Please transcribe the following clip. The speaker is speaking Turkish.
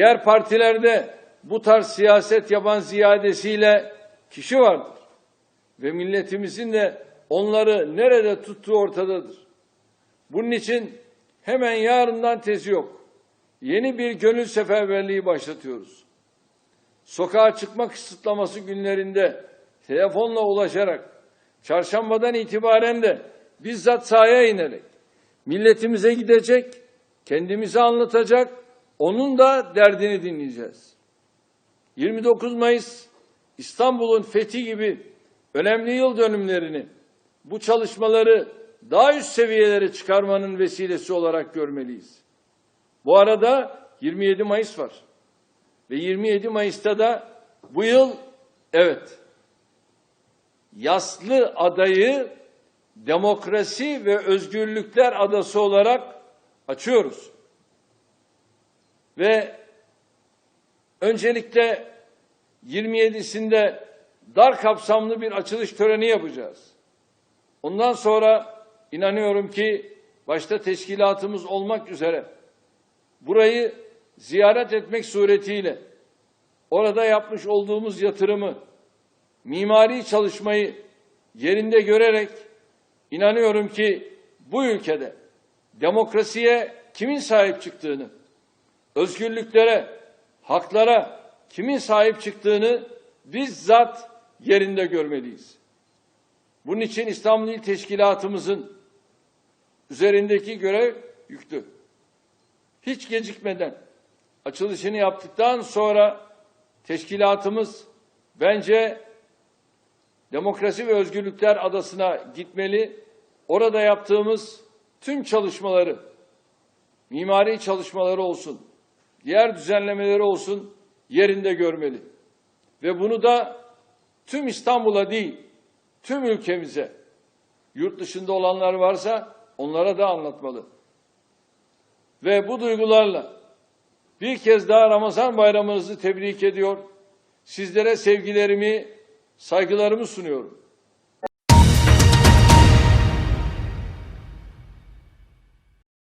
Diğer partilerde bu tarz siyaset yapan ziyadesiyle kişi vardır. Ve milletimizin de onları nerede tuttuğu ortadadır. Bunun için hemen yarından tezi yok. Yeni bir gönül seferberliği başlatıyoruz. Sokağa çıkma kısıtlaması günlerinde telefonla ulaşarak çarşambadan itibaren de bizzat sahaya inerek milletimize gidecek, kendimize anlatacak, onun da derdini dinleyeceğiz. 29 Mayıs İstanbul'un fethi gibi önemli yıl dönümlerini bu çalışmaları daha üst seviyelere çıkarmanın vesilesi olarak görmeliyiz. Bu arada 27 Mayıs var. Ve 27 Mayıs'ta da bu yıl evet yaslı adayı demokrasi ve özgürlükler adası olarak açıyoruz. Ve öncelikle 27'sinde dar kapsamlı bir açılış töreni yapacağız. Ondan sonra inanıyorum ki başta teşkilatımız olmak üzere burayı ziyaret etmek suretiyle orada yapmış olduğumuz yatırımı, mimari çalışmayı yerinde görerek inanıyorum ki bu ülkede demokrasiye kimin sahip çıktığını, özgürlüklere, haklara kimin sahip çıktığını bizzat yerinde görmeliyiz. Bunun için İstanbul İl Teşkilatımızın üzerindeki görev yüklü. Hiç gecikmeden açılışını yaptıktan sonra teşkilatımız bence Demokrasi ve Özgürlükler Adası'na gitmeli. Orada yaptığımız tüm çalışmaları, mimari çalışmaları olsun, diğer düzenlemeleri olsun yerinde görmeli. Ve bunu da tüm İstanbul'a değil, tüm ülkemize, yurt dışında olanlar varsa onlara da anlatmalı. Ve bu duygularla bir kez daha Ramazan bayramınızı tebrik ediyor. Sizlere sevgilerimi, saygılarımı sunuyorum.